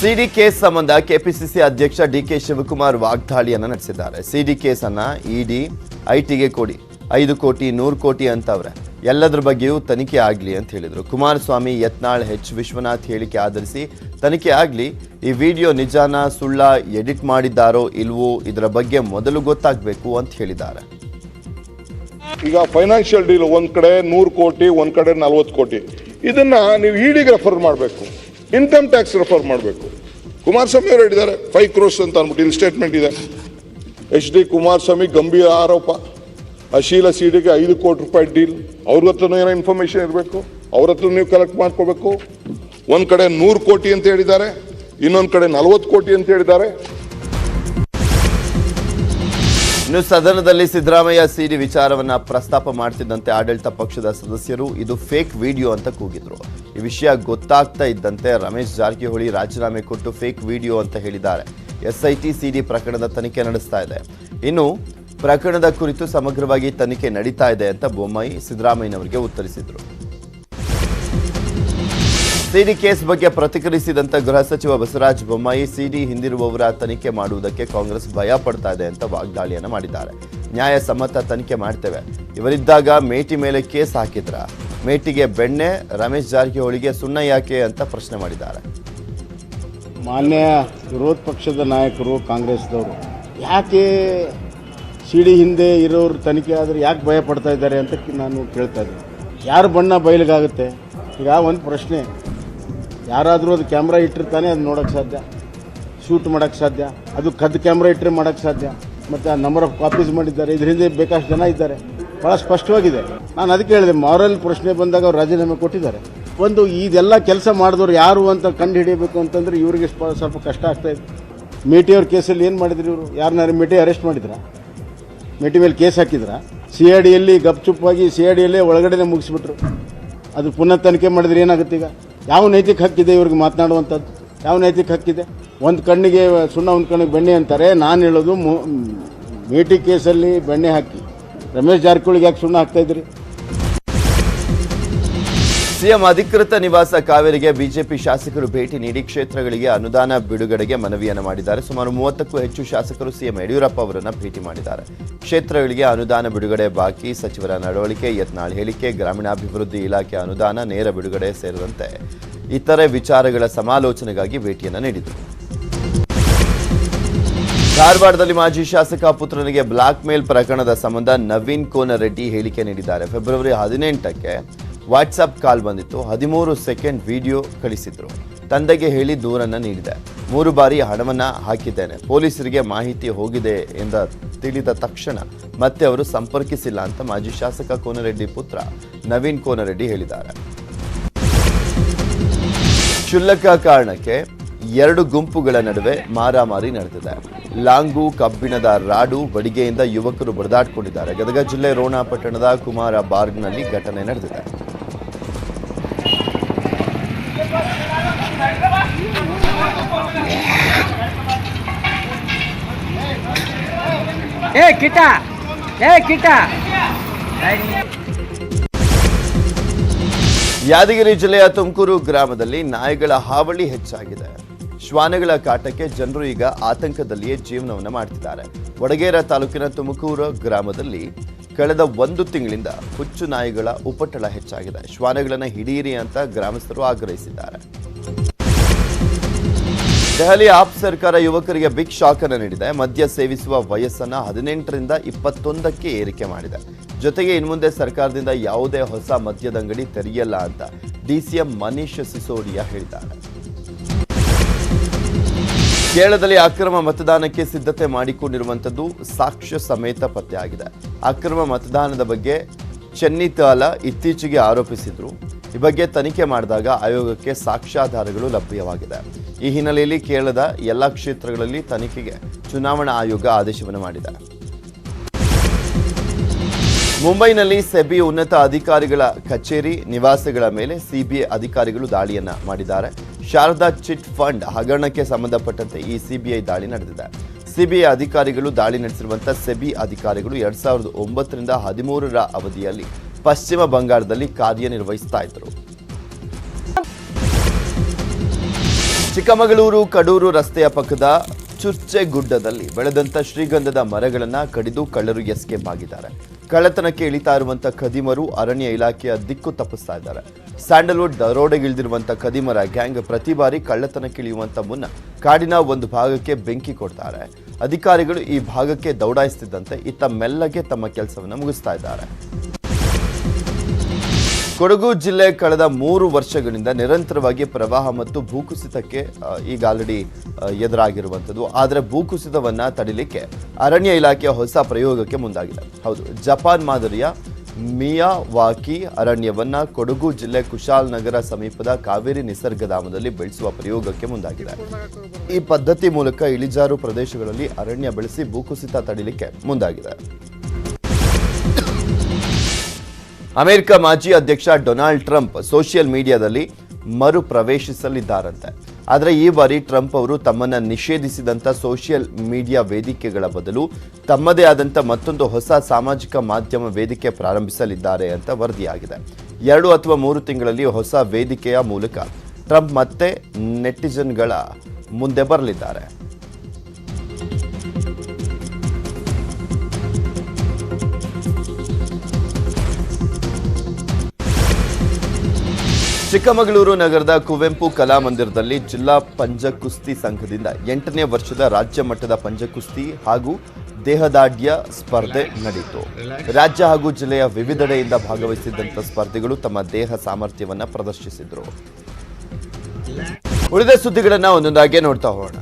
ಸಿಡಿ case ಸಂಬಂಧ KPCC ಅಧ್ಯಕ್ಷ DK Shivakumar ವಾಗ್ದಾಳಿಯನ್ನು ನಡೆಸಿದ್ದಾರೆ. ಸಿಡಿ ಕೇಸ್ ಅನ್ನ ಇಡಿ ಐಟಿಗೆ ಕೊಡಿ. ಐದು ಕೋಟಿ, ನೂರು ಕೋಟಿ ಅಂತವ್ರೆ. ಎಲ್ಲದರ ಬಗ್ಗೆಯೂ ತನಿಖೆ ಆಗಲಿ ಅಂತ ಹೇಳಿದರು. ಕುಮಾರಸ್ವಾಮಿ, ಯತ್ನಾಳ್, ಎಚ್ ವಿಶ್ವನಾಥ್ ಹೇಳಿಕೆ ಆಧರಿಸಿ ತನಿಖೆ ಆಗಲಿ. ಈ ವಿಡಿಯೋ ನಿಜಾನ, ಸುಳ್ಳ ಎಡಿಟ್ ಮಾಡಿದ್ದಾರೋ ಇಲ್ವೋ ಇದರ ಬಗ್ಗೆ ಮೊದಲು ಗೊತ್ತಾಗಬೇಕು ಅಂತ ಹೇಳಿದ್ದಾರೆ. ಈಗ ಫೈನಾನ್ಷಿಯಲ್ ಡೀಲ್ ಒಂದು ಕಡೆ ನೂರು ಕೋಟಿ, ಒಂದು ಕಡೆ ನಲ್ವತ್ತು ಕೋಟಿ. ಇದನ್ನ ನೀವು ಇಡಿಗೆ ರೆಫರ್ ಮಾಡಬೇಕು. ಇನ್ಕಮ್ ಟ್ಯಾಕ್ಸ್ ರೆಫರ್ ಮಾಡಬೇಕು. ಕುಮಾರಸ್ವಾಮಿ ಅವರು ಹೇಳಿದ್ದಾರೆ ಫೈವ್ ಕ್ರೋರ್ಸ್ ಅಂತ ಅಂದ್ಬಿಟ್ಟು ಇಲ್ಲಿ ಸ್ಟೇಟ್ಮೆಂಟ್ ಇದೆ. ಎಚ್ ಡಿ ಕುಮಾರಸ್ವಾಮಿ ಗಂಭೀರ ಆರೋಪ. ಅಶೀಲ ಸಿಡಿಗೆ ಐದು ಕೋಟಿ ರೂಪಾಯಿ ಡೀಲ್ ಅವ್ರ ಹತ್ರನೂ ಏನೋ ಇನ್ಫಾರ್ಮೇಶನ್ ಇರಬೇಕು, ಅವ್ರ ಹತ್ರ ನೀವು ಕಲೆಕ್ಟ್ ಮಾಡ್ಕೋಬೇಕು. ಒಂದು ಕಡೆ ನೂರು ಕೋಟಿ ಅಂತ ಹೇಳಿದ್ದಾರೆ, ಇನ್ನೊಂದು ಕಡೆ ನಲ್ವತ್ತು ಕೋಟಿ ಅಂತ ಹೇಳಿದ್ದಾರೆ. ಇನ್ನು ಸದನದಲ್ಲಿ ಸಿದ್ದರಾಮಯ್ಯ ಸಿಡಿ ವಿಚಾರವನ್ನ ಪ್ರಸ್ತಾಪ ಮಾಡ್ತಿದ್ದಂತೆ ಆಡಳಿತ ಪಕ್ಷದ ಸದಸ್ಯರು, ಇದು ಫೇಕ್ ವಿಡಿಯೋ ಅಂತ ಕೂಗಿದ್ರು. ಈ ವಿಷಯ ಗೊತ್ತಾಗ್ತಾ ಇದ್ದಂತೆ ರಮೇಶ್ ಜಾರಕಿಹೊಳಿ ರಾಜೀನಾಮೆ ಕೊಟ್ಟು ಫೇಕ್ ವಿಡಿಯೋ ಅಂತ ಹೇಳಿದ್ದಾರೆ. ಎಸ್ಐಟಿ ಸಿಡಿ ಪ್ರಕರಣದ ತನಿಖೆ ನಡೆಸ್ತಾ ಇದೆ. ಇನ್ನು ಪ್ರಕರಣದ ಕುರಿತು ಸಮಗ್ರವಾಗಿ ತನಿಖೆ ನಡೀತಾ ಇದೆ ಅಂತ ಬೊಮ್ಮಾಯಿ ಸಿದ್ದರಾಮಯ್ಯನವರಿಗೆ ಉತ್ತರಿಸಿದ್ರು. ಸಿಡಿ ಕೇಸ್ ಬಗ್ಗೆ ಪ್ರತಿಕ್ರಿಯಿಸಿದಂತ ಗೃಹ ಸಚಿವ ಬಸವರಾಜ ಬೊಮ್ಮಾಯಿ ಸಿಡಿ ಹಿಂದಿರುವವರ ತನಿಖೆ ಮಾಡುವುದಕ್ಕೆ ಕಾಂಗ್ರೆಸ್ ಭಯ ಪಡ್ತಾ ಇದೆ ಅಂತ ವಾಗ್ದಾಳಿಯನ್ನು ಮಾಡಿದ್ದಾರೆ. ನ್ಯಾಯಸಮ್ಮತ ತನಿಖೆ ಮಾಡ್ತೇವೆ. ಇವರಿದ್ದಾಗ ಮೇಟಿ ಮೇಲೆ ಕೇಸ್ ಹಾಕಿದ್ರ. ಮೇಟಿಗೆ ಬೆಣ್ಣೆ, ರಮೇಶ್ ಜಾರಕಿಹೊಳಿಗೆ ಸುಣ್ಣ ಯಾಕೆ ಅಂತ ಪ್ರಶ್ನೆ ಮಾಡಿದ್ದಾರೆ. ಮಾನ್ಯ ವಿರೋಧ ಪಕ್ಷದ ನಾಯಕರು, ಕಾಂಗ್ರೆಸ್ದವರು, ಯಾಕೆ ಸಿಡಿ ಹಿಂದೆ ಇರೋರು ತನಿಖೆ ಆದರೆ ಯಾಕೆ ಭಯ ಪಡ್ತಾ ಇದ್ದಾರೆ ಅಂತ ನಾನು ಕೇಳ್ತಾ ಇದ್ದೀನಿ. ಯಾರು ಬಣ್ಣ ಬಯಲಿಗಾಗುತ್ತೆ? ಈಗ ಒಂದು ಪ್ರಶ್ನೆ. ಯಾರಾದರೂ ಅದು ಕ್ಯಾಮ್ರಾ ಇಟ್ಟಿರ್ತಾನೆ, ಅದು ನೋಡೋಕ್ಕೆ ಸಾಧ್ಯ. ಶೂಟ್ ಮಾಡೋಕ್ಕೆ ಸಾಧ್ಯ. ಅದು ಕದ್ದು ಕ್ಯಾಮ್ರಾ ಇಟ್ಟರೆ ಮಾಡೋಕ್ಕೆ ಸಾಧ್ಯ. ಮತ್ತು ಆ ನಂಬರ್ ಆಫ್ ಕಾಪೀಸ್ ಮಾಡಿದ್ದಾರೆ. ಇದರಿಂದ ಬೇಕಷ್ಟು ಜನ ಇದ್ದಾರೆ. ಭಾಳ ಸ್ಪಷ್ಟವಾಗಿದೆ. ನಾನು ಅದಕ್ಕೆ ಹೇಳಿದೆ ಮಾರಲ್ ಪ್ರಶ್ನೆ ಬಂದಾಗ ಅವ್ರು ರಾಜೀನಾಮೆ ಕೊಟ್ಟಿದ್ದಾರೆ. ಒಂದು ಇದೆಲ್ಲ ಕೆಲಸ ಮಾಡಿದವ್ರು ಯಾರು ಅಂತ ಕಂಡು ಹಿಡಿಯಬೇಕು ಅಂತಂದ್ರೆ ಇವರಿಗೆ ಸ್ವಲ್ಪ ಕಷ್ಟ ಆಗ್ತಾ ಇದೆ. ಮೇಟಿಯವ್ರ ಕೇಸಲ್ಲಿ ಏನು ಮಾಡಿದ್ರು ಇವರು? ಯಾರನ್ನಾರು ಮೇಟಿ ಅರೆಸ್ಟ್ ಮಾಡಿದ್ರಾ? ಮೇಟಿ ಮೇಲೆ ಕೇಸ್ ಹಾಕಿದ್ರ? ಸಿ ಐ ಡಿಯಲ್ಲಿ ಗಪ್ಚುಪ್ಪಾಗಿ ಸಿ ಐ ಡಿಯಲ್ಲೇ ಒಳಗಡೆನೆ ಮುಗಿಸ್ಬಿಟ್ರು. ಅದು ಪುನಃ ತನಿಖೆ ಮಾಡಿದ್ರೆ ಏನಾಗುತ್ತೆ ಈಗ? ಯಾವ ನೈತಿಕ ಹಕ್ಕಿದೆ ಇವ್ರಿಗೆ ಮಾತನಾಡುವಂಥದ್ದು? ಯಾವ ನೈತಿಕ ಹಕ್ಕಿದೆ? ಒಂದು ಕಣ್ಣಿಗೆ, ಸುಣ್ಣ ಒಂದು ಕಣ್ಣಿಗೆ ಬೆಣ್ಣೆ ಅಂತಾರೆ. ನಾನು ಹೇಳೋದು ಮೇಟಿ ಕೇಸಲ್ಲಿ ಬೆಣ್ಣೆ ಹಾಕಿ. ರಮೇಶ್ ಜಾರಕಿಹೊಳಿಗೆ ಯಾಕೆ ಸುಣ್ಣ ಹಾಕ್ತಾ ಇದ್ರಿ ಸಿಎಂ ಅಧಿಕೃತ ನಿವಾಸ ಕಾವೇರಿಗೆ ಬಿಜೆಪಿ ಶಾಸಕರು ಭೇಟಿ ನೀಡಿ ಕ್ಷೇತ್ರಗಳಿಗೆ ಅನುದಾನ ಬಿಡುಗಡೆಗೆ ಮನವಿಯನ್ನು ಮಾಡಿದ್ದಾರೆ. ಸುಮಾರು ಮೂವತ್ತಕ್ಕೂ ಹೆಚ್ಚು ಶಾಸಕರು ಸಿಎಂ ಯಡಿಯೂರಪ್ಪ ಅವರನ್ನು ಭೇಟಿ ಮಾಡಿದ್ದಾರೆ. ಕ್ಷೇತ್ರಗಳಿಗೆ ಅನುದಾನ ಬಿಡುಗಡೆ ಬಾಕಿ, ಸಚಿವರ ನಡವಳಿಕೆ, ಯತ್ನಾಳ್ ಹೇಳಿಕೆ, ಗ್ರಾಮೀಣಾಭಿವೃದ್ಧಿ ಇಲಾಖೆ ಅನುದಾನ, ನೇರ ಬಿಡುಗಡೆ ಸೇರಿದಂತೆ ಇತರೆ ವಿಚಾರಗಳ ಸಮಾಲೋಚನೆಗಾಗಿ ಭೇಟಿಯನ್ನು ನೀಡಿದರು. ಧಾರವಾಡದಲ್ಲಿ ಮಾಜಿ ಶಾಸಕ ಪುತ್ರನಿಗೆ ಬ್ಲಾಕ್ ಮೇಲ್ ಪ್ರಕರಣದ ಸಂಬಂಧ ನವೀನ್ ಕೋನರೆಡ್ಡಿ ಹೇಳಿಕೆ ನೀಡಿದ್ದಾರೆ. ಫೆಬ್ರವರಿ ಹದಿನೆಂಟಕ್ಕೆ ವಾಟ್ಸಪ್ ಕಾಲ್ ಬಂದಿತ್ತು. ಹದಿಮೂರು ಸೆಕೆಂಡ್ ವಿಡಿಯೋ ಕಳಿಸಿದ್ರು. ತಂದೆಗೆ ಹೇಳಿ ದೂರನ್ನ ನೀಡಿದೆ. ಮೂರು ಬಾರಿ ಹಣವನ್ನ ಹಾಕಿದ್ದೇನೆ. ಪೊಲೀಸರಿಗೆ ಮಾಹಿತಿ ಹೋಗಿದೆ ಎಂದ ತಿಳಿದ ತಕ್ಷಣ ಮತ್ತೆ ಅವರು ಸಂಪರ್ಕಿಸಿಲ್ಲ ಅಂತ ಮಾಜಿ ಶಾಸಕ ಕೋನರೆಡ್ಡಿ ಪುತ್ರ ನವೀನ್ ಕೋನರೆಡ್ಡಿ ಹೇಳಿದ್ದಾರೆ. ಕ್ಷುಲ್ಲಕ ಕಾರಣಕ್ಕೆ ಎರಡು ಗುಂಪುಗಳ ನಡುವೆ ಮಾರಾಮಾರಿ ನಡೆದಿದೆ. ಲಾಂಗು, ಕಬ್ಬಿಣದ ರಾಡು, ಬಡಿಗೆಯಿಂದ ಯುವಕರು ಬಡಿದಾಡಿಕೊಂಡಿದ್ದಾರೆ. ಗದಗ ಜಿಲ್ಲೆ ರೋಣಾಪಟ್ಟಣದ ಕುಮಾರ ಬಾರ್ಗ್ನಲ್ಲಿ ಘಟನೆ ನಡೆದಿದೆ. ಏ, ಕಿಟ. ಏ, ಕಿಟ. ಯಾದಗಿರಿ ಜಿಲ್ಲೆಯ ತುಮಕೂರು ಗ್ರಾಮದಲ್ಲಿ ನಾಯಿಗಳ ಹಾವಳಿ ಹೆಚ್ಚಾಗಿದೆ. ಶ್ವಾನಗಳ ಕಾಟಕ್ಕೆ ಜನರು ಈಗ ಆತಂಕದಲ್ಲಿಯೇ ಜೀವನವನ್ನು ಮಾಡ್ತಿದ್ದಾರೆ. ವಡಗೇರ ತಾಲೂಕಿನ ತುಮಕೂರು ಗ್ರಾಮದಲ್ಲಿ ಕಳೆದ ಒಂದು ತಿಂಗಳಿಂದ ಹುಚ್ಚು ನಾಯಿಗಳ ಉಪಟಳ ಹೆಚ್ಚಾಗಿದೆ. ಶ್ವಾನಗಳನ್ನು ಹಿಡಿಯಿರಿ ಅಂತ ಗ್ರಾಮಸ್ಥರು ಆಗ್ರಹಿಸಿದ್ದಾರೆ. ದೆಹಲಿ ಆಪ್ ಸರ್ಕಾರ ಯುವಕರಿಗೆ ಬಿಗ್ ಶಾಕ್ ಅನ್ನು ನೀಡಿದೆ. ಮದ್ಯ ಸೇವಿಸುವ ವಯಸ್ಸನ್ನ ಹದಿನೆಂಟರಿಂದ ಇಪ್ಪತ್ತೊಂದಕ್ಕೆ ಏರಿಕೆ ಮಾಡಿದೆ. ಜೊತೆಗೆ ಇನ್ಮುಂದೆ ಸರ್ಕಾರದಿಂದ ಯಾವುದೇ ಹೊಸ ಮದ್ಯದಂಗಡಿ ತೆರೆಯಲ್ಲ ಅಂತ ಡಿಸಿಎಂ ಮನೀಶ್ ಸಿಸೋಡಿಯಾ ಹೇಳಿದ್ದಾರೆ. ಕೇರಳದಲ್ಲಿ ಅಕ್ರಮ ಮತದಾನಕ್ಕೆ ಸಿದ್ಧತೆ ಮಾಡಿಕೊಂಡಿರುವಂಥದ್ದು ಸಾಕ್ಷ್ಯ ಸಮೇತ ಪತ್ತೆಯಾಗಿದೆ. ಅಕ್ರಮ ಮತದಾನದ ಬಗ್ಗೆ ಚೆನ್ನಿತಾಲ ಇತ್ತೀಚೆಗೆ ಆರೋಪಿಸಿದ್ರು. ಈ ಬಗ್ಗೆ ತನಿಖೆ ಮಾಡಿದಾಗ ಆಯೋಗಕ್ಕೆ ಸಾಕ್ಷ್ಯಾಧಾರಗಳು ಲಭ್ಯವಾಗಿದೆ. ಈ ಹಿನ್ನೆಲೆಯಲ್ಲಿ ಕೇರಳದ ಎಲ್ಲ ಕ್ಷೇತ್ರಗಳಲ್ಲಿ ತನಿಖೆಗೆ ಚುನಾವಣಾ ಆಯೋಗ ಆದೇಶವನ್ನು ಮಾಡಿದೆ. ಮುಂಬೈನಲ್ಲಿ ಸೆಬಿ ಉನ್ನತ ಅಧಿಕಾರಿಗಳ ಕಚೇರಿ ನಿವಾಸಗಳ ಮೇಲೆ ಸಿಬಿಐ ಅಧಿಕಾರಿಗಳು ದಾಳಿಯನ್ನ ಮಾಡಿದ್ದಾರೆ. ಶಾರದಾ ಚಿಟ್ ಫಂಡ್ ಹಗರಣಕ್ಕೆ ಸಂಬಂಧಪಟ್ಟಂತೆ ಈ ಸಿಬಿಐ ದಾಳಿ ನಡೆದಿದೆ. ಸಿಬಿಐ ಅಧಿಕಾರಿಗಳು ದಾಳಿ ನಡೆಸಿರುವಂತಹ ಸೆಬಿ ಅಧಿಕಾರಿಗಳು ಎರಡ್ ಸಾವಿರದ ಒಂಬತ್ತರಿಂದ ಹದಿಮೂರರ ಅವಧಿಯಲ್ಲಿ ಪಶ್ಚಿಮ ಬಂಗಾಳದಲ್ಲಿ ಕಾರ್ಯನಿರ್ವಹಿಸ್ತಾ ಇದ್ದರು. ಚಿಕ್ಕಮಗಳೂರು ಕಡೂರು ರಸ್ತೆಯ ಪಕ್ಕದ ಚುರ್ಚೆಗುಡ್ಡದಲ್ಲಿ ಬೆಳೆದಂತ ಶ್ರೀಗಂಧದ ಮರಗಳನ್ನ ಕಡಿದು ಕಳ್ಳರು ಎಸ್ಕೇಪ್ ಆಗಿದ್ದಾರೆ. ಕಳ್ಳತನಕ್ಕೆ ಇಳಿತಾ ಇರುವಂತ ಖದೀಮರು ಅರಣ್ಯ ಇಲಾಖೆಯ ದಿಕ್ಕು ತಪ್ಪಿಸ್ತಾ ಇದ್ದಾರೆ. ಸ್ಯಾಂಡಲ್ವುಡ್ ದರೋಡೆಗಿಳಿದಿರುವಂತ ಖದೀಮರ ಗ್ಯಾಂಗ್ ಪ್ರತಿ ಬಾರಿ ಕಳ್ಳತನಕ್ಕೆ ಇಳಿಯುವಂತ ಮುನ್ನ ಕಾಡಿನ ಒಂದು ಭಾಗಕ್ಕೆ ಬೆಂಕಿ ಕೊಡ್ತಾರೆ. ಅಧಿಕಾರಿಗಳು ಈ ಭಾಗಕ್ಕೆ ದೌಡಾಯಿಸ್ತಿದ್ದಂತೆ ಇತ್ತ ಮೆಲ್ಲಗೆ ತಮ್ಮ ಕೆಲಸವನ್ನು ಮುಗಿಸ್ತಾ ಇದ್ದಾರೆ. ಕೊಡಗು ಜಿಲ್ಲೆ ಕಳೆದ ಮೂರು ವರ್ಷಗಳಿಂದ ನಿರಂತರವಾಗಿ ಪ್ರವಾಹ ಮತ್ತು ಭೂಕುಸಿತಕ್ಕೆ ಈಗ ಆಲ್ರೆಡಿ ಎದುರಾಗಿರುವಂಥದ್ದು. ಆದರೆ ಭೂಕುಸಿತವನ್ನು ತಡಿಲಿಕ್ಕೆ ಅರಣ್ಯ ಇಲಾಖೆಯ ಹೊಸ ಪ್ರಯೋಗಕ್ಕೆ ಮುಂದಾಗಿದೆ. ಹೌದು, ಜಪಾನ್ ಮಾದರಿಯ ಮಿಯಾವಾಕಿ ಅರಣ್ಯವನ್ನು ಕೊಡಗು ಜಿಲ್ಲೆ ಕುಶಾಲನಗರ ಸಮೀಪದ ಕಾವೇರಿ ನಿಸರ್ಗಧಾಮದಲ್ಲಿ ಬೆಳೆಸುವ ಪ್ರಯೋಗಕ್ಕೆ ಮುಂದಾಗಿದೆ. ಈ ಪದ್ಧತಿ ಮೂಲಕ ಇಳಿಜಾರು ಪ್ರದೇಶಗಳಲ್ಲಿ ಅರಣ್ಯ ಬೆಳೆಸಿ ಭೂಕುಸಿತ ತಡಿಲಿಕ್ಕೆ ಮುಂದಾಗಿದೆ. ಅಮೆರಿಕ ಮಾಜಿ ಅಧ್ಯಕ್ಷ ಡೊನಾಲ್ಡ್ ಟ್ರಂಪ್ ಸೋಷಿಯಲ್ ಮೀಡಿಯಾದಲ್ಲಿ ಮರು ಪ್ರವೇಶಿಸಲಿದ್ದಾರಂತೆ ಆದರೆ ಈ ಬಾರಿ ಟ್ರಂಪ್ ಅವರು ತಮ್ಮನ್ನು ನಿಷೇಧಿಸಿದಂಥ ಸೋಷಿಯಲ್ ಮೀಡಿಯಾ ವೇದಿಕೆಗಳ ಬದಲು ತಮ್ಮದೇ ಆದಂಥ ಮತ್ತೊಂದು ಹೊಸ ಸಾಮಾಜಿಕ ಮಾಧ್ಯಮ ವೇದಿಕೆ ಪ್ರಾರಂಭಿಸಲಿದ್ದಾರೆ ಅಂತ ವರದಿಯಾಗಿದೆ. ಎರಡು ಅಥವಾ ಮೂರು ತಿಂಗಳಲ್ಲಿ ಹೊಸ ವೇದಿಕೆಯ ಮೂಲಕ ಟ್ರಂಪ್ ಮತ್ತೆ ನೆಟಿಜನ್ಗಳ ಮುಂದೆ ಬರಲಿದ್ದಾರೆ. ಚಿಕ್ಕಮಗಳೂರು ನಗರದ ಕುವೆಂಪು ಕಲಾಮಂದಿರದಲ್ಲಿ ಜಿಲ್ಲಾ ಪಂಜಕುಸ್ತಿ ಸಂಘದಿಂದ ಎಂಟನೇ ವರ್ಷದ ರಾಜ್ಯ ಮಟ್ಟದ ಪಂಜಕುಸ್ತಿ ಹಾಗೂ ದೇಹದಾಢ್ಯ ಸ್ಪರ್ಧೆ ನಡೆಯಿತು. ರಾಜ್ಯ ಹಾಗೂ ಜಿಲ್ಲೆಯ ವಿವಿಧೆಡೆಯಿಂದ ಭಾಗವಹಿಸಿದ್ದಂಥ ಸ್ಪರ್ಧಿಗಳು ತಮ್ಮ ದೇಹ ಸಾಮರ್ಥ್ಯವನ್ನು ಪ್ರದರ್ಶಿಸಿದ್ರು. ಉಳಿದ ಸುದ್ದಿಗಳನ್ನು ಒಂದೊಂದಾಗಿ ನೋಡ್ತಾ ಹೋಗೋಣ.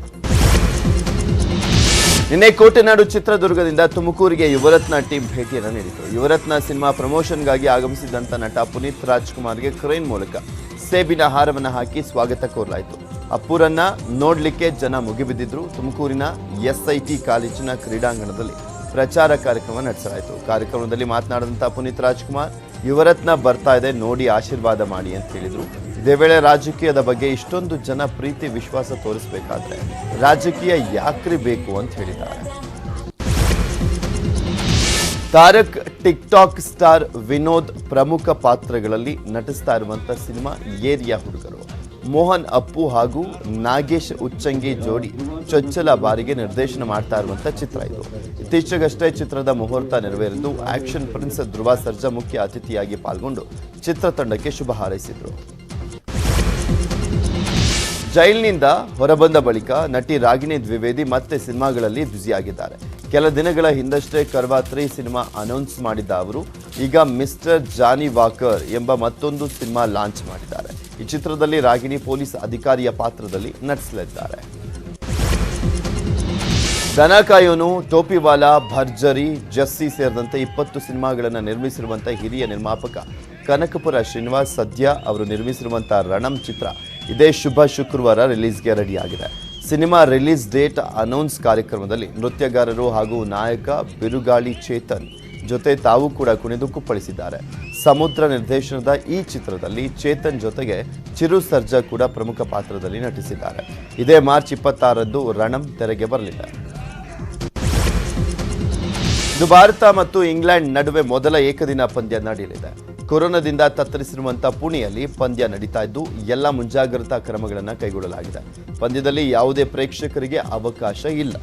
ನಿನ್ನೆ ಕೋಟೆನಾಡು ಚಿತ್ರದುರ್ಗದಿಂದ ತುಮಕೂರಿಗೆ ಯುವರತ್ನ ಟೀಮ್ ಭೇಟಿಯನ್ನು ನೀಡಿತು ಯುವರತ್ನ ಸಿನಿಮಾ ಪ್ರಮೋಷನ್ಗಾಗಿ ಆಗಮಿಸಿದಂಥ ನಟ ಪುನೀತ್ ರಾಜ್ಕುಮಾರ್ಗೆ ಕ್ರೈನ್ ಮೂಲಕ ಸೇಬಿನ ಹಾರವನ್ನು ಹಾಕಿ ಸ್ವಾಗತ ಕೋರಲಾಯಿತು. ಅಪ್ಪೂರನ್ನ ನೋಡಲಿಕ್ಕೆ ಜನ ಮುಗಿಬಿದ್ದಿದ್ರು. ತುಮಕೂರಿನ ಎಸ್ಐಟಿ ಕಾಲೇಜಿನ ಕ್ರೀಡಾಂಗಣದಲ್ಲಿ ಪ್ರಚಾರ ಕಾರ್ಯಕ್ರಮ ನಡೆಸಲಾಯಿತು. ಕಾರ್ಯಕ್ರಮದಲ್ಲಿ ಮಾತನಾಡಿದಂಥ ಪುನೀತ್ ರಾಜ್ಕುಮಾರ್, ಯುವರತ್ನ ಬರ್ತಾ ಇದೆ, ನೋಡಿ ಆಶೀರ್ವಾದ ಮಾಡಿ ಅಂತ ಹೇಳಿದ್ರು. ಇದೇ ವೇಳೆ ರಾಜಕೀಯದ ಬಗ್ಗೆ ಇಷ್ಟೊಂದು ಜನ ಪ್ರೀತಿ, ವಿಶ್ವಾಸ ತೋರಿಸಬೇಕಾದ್ರೆ ರಾಜಕೀಯ ಯಾಕ್ರಿ ಬೇಕು ಅಂತ ಹೇಳಿದ್ದಾರೆ. Tarak TikTok star Vinod ಪ್ರಮುಖ ಪಾತ್ರಗಳಲ್ಲಿ ನಟಿಸ್ತಾ ಇರುವಂಥ ಸಿನಿಮಾ ಏರಿಯಾ ಹುಡುಗರು. ಮೋಹನ್ ಅಪ್ಪು ಹಾಗೂ ನಾಗೇಶ್ ಉಚ್ಚಂಗಿ ಜೋಡಿ ಚೊಚ್ಚಲ ಬಾರಿಗೆ ನಿರ್ದೇಶನ ಮಾಡ್ತಾ ಇರುವಂಥ ಚಿತ್ರ ಇದು. ಇತ್ತೀಚೆಗಷ್ಟೇ ಚಿತ್ರದ ಮುಹೂರ್ತ ನೆರವೇರಿದ್ದು ಆಕ್ಷನ್ ಪ್ರಿನ್ಸ್ ಧ್ರುವ ಸರ್ಜಾ ಮುಖ್ಯ ಅತಿಥಿಯಾಗಿ ಪಾಲ್ಗೊಂಡು ಚಿತ್ರತಂಡಕ್ಕೆ ಶುಭ ಹಾರೈಸಿದ್ರು. ಜೈಲಿನಿಂದ ಹೊರಬಂದ ಬಳಿಕ ನಟಿ ರಾಗಿಣಿ ದ್ವಿವೇದಿ ಮತ್ತೆ ಸಿನಿಮಾಗಳಲ್ಲಿ ಬ್ಯುಸಿಯಾಗಿದ್ದಾರೆ. ಕೆಲ ದಿನಗಳ ಹಿಂದಷ್ಟೇ ಕರ್ವಾತ್ರಿ ಸಿನಿಮಾ ಅನೌನ್ಸ್ ಮಾಡಿದ್ದ ಅವರು, ಈಗ ಮಿಸ್ಟರ್ ಜಾನಿ ವಾಕರ್ ಎಂಬ ಮತ್ತೊಂದು ಸಿನಿಮಾ ಲಾಂಚ್ ಮಾಡಿದ್ದಾರೆ. ಈ ಚಿತ್ರದಲ್ಲಿ ರಾಗಿಣಿ ಪೊಲೀಸ್ ಅಧಿಕಾರಿಯ ಪಾತ್ರದಲ್ಲಿ ನಟಿಸಲಿದ್ದಾರೆ. ದನ ಕಾಯೋನು, ಟೋಪಿವಾಲಾ, ಭರ್ಜರಿ, ಜಸ್ಸಿ ಸೇರಿದಂತೆ ಇಪ್ಪತ್ತು ಸಿನಿಮಾಗಳನ್ನು ನಿರ್ಮಿಸಿರುವಂಥ ಹಿರಿಯ ನಿರ್ಮಾಪಕ ಕನಕಪುರ ಶ್ರೀನಿವಾಸ್ ಸದ್ಯ ಅವರು ನಿರ್ಮಿಸಿರುವಂಥ ರಣಂ ಚಿತ್ರ ಇದೇ ಶುಭ ಶುಕ್ರವಾರ ರಿಲೀಸ್ಗೆ ರೆಡಿಯಾಗಿದೆ. ಸಿನಿಮಾ ರಿಲೀಸ್ ಡೇಟ್ ಅನೌನ್ಸ್ ಕಾರ್ಯಕ್ರಮದಲ್ಲಿ ನೃತ್ಯಗಾರರು ಹಾಗೂ ನಾಯಕ ಬಿರುಗಾಳಿ ಚೇತನ್ ಜೊತೆ ತಾವು ಕೂಡ ಕುಣಿದು ಕುಪ್ಪಳಿಸಿದ್ದಾರೆ. ಸಮುದ್ರ ನಿರ್ದೇಶನದ ಈ ಚಿತ್ರದಲ್ಲಿ ಚೇತನ್ ಜೊತೆಗೆ ಚಿರು ಸರ್ಜಾ ಕೂಡ ಪ್ರಮುಖ ಪಾತ್ರದಲ್ಲಿ ನಟಿಸಿದ್ದಾರೆ. ಇದೇ ಮಾರ್ಚ್ ಇಪ್ಪತ್ತಾರರಂದು ರಣಂ ತೆರೆಗೆ ಬರಲಿದೆ. ಇದು ಭಾರತ ಮತ್ತು ಇಂಗ್ಲೆಂಡ್ ನಡುವೆ ಮೊದಲ ಏಕದಿನ ಪಂದ್ಯ ನಡೆಯಲಿದೆ. ಕೊರೋನಾದಿಂದ ತತ್ತರಿಸಿರುವಂತ ಪುಣೆಯಲ್ಲಿ ಪಂದ್ಯ ನಡೀತಾ ಇದ್ದು, ಎಲ್ಲ ಮುಂಜಾಗ್ರತಾ ಕ್ರಮಗಳನ್ನು ಕೈಗೊಳ್ಳಲಾಗಿದೆ. ಪಂದ್ಯದಲ್ಲಿ ಯಾವುದೇ ಪ್ರೇಕ್ಷಕರಿಗೆ ಅವಕಾಶ ಇಲ್ಲ.